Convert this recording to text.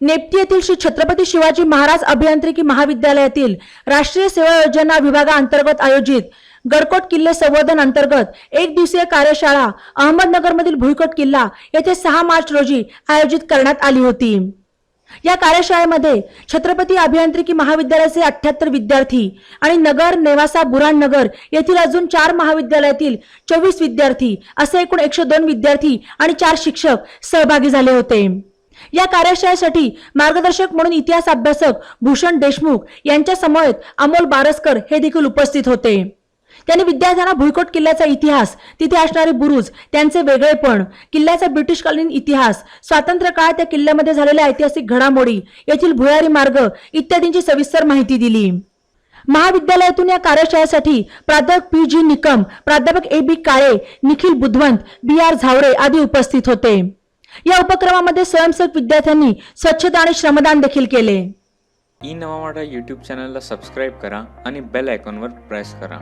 नेप्ती येथील श्री छत्रपती शिवाजी महाराज अभियांत्रिकी महाविद्यालयातील राष्ट्रीय सेवा योजना विभागाअंतर्गत आयोजित गडकोट किल्ले संवर्धन अंतर्गत एक दिवसीय कार्यशाळा अहमदनगरमधील भुईकोट किल्ला येथे सहा मार्च रोजी आयोजित करण्यात आली होती. या कार्यशाळेमध्ये छत्रपती अभियांत्रिकी महाविद्यालयाचे अठ्याहत्तर विद्यार्थी आणि नगर नेवासा बुराणनगर येथील अजून चार महाविद्यालयातील चोवीस विद्यार्थी असे एकूण एकशे दोन विद्यार्थी आणि चार शिक्षक सहभागी झाले होते. या कार्यशाळेसाठी मार्गदर्शक म्हणून इतिहास अभ्यासक भूषण देशमुख यांच्या समवेत अमोल बारसकर हे देखील उपस्थित होते. त्यांनी विद्यार्थ्यांना भुईकोट किल्ल्याचा इतिहास तिथे असणारे बुरुज त्यांचे वेगळेपण किल्ल्याचा ब्रिटिशकालीन इतिहास स्वातंत्र्य काळात त्या किल्ल्यामध्ये झालेल्या ऐतिहासिक घडामोडी येथील भुयारी मार्ग इत्यादींची सविस्तर माहिती दिली. महाविद्यालयातून या कार्यशाळेसाठी प्राध्यापक पी जी निकम प्राध्यापक A B Kale Nikhil Budhwant B R Zaware आदी उपस्थित होते. या उपक्रमामध्ये स्वयंसेवक विद्यार्थ्यांनी स्वच्छता आणि श्रमदान देखील केले. ई नवा मराठा यूट्यूब चॅनलला सबस्क्राईब करा आणि बेल आयकॉनवर प्रेस करा.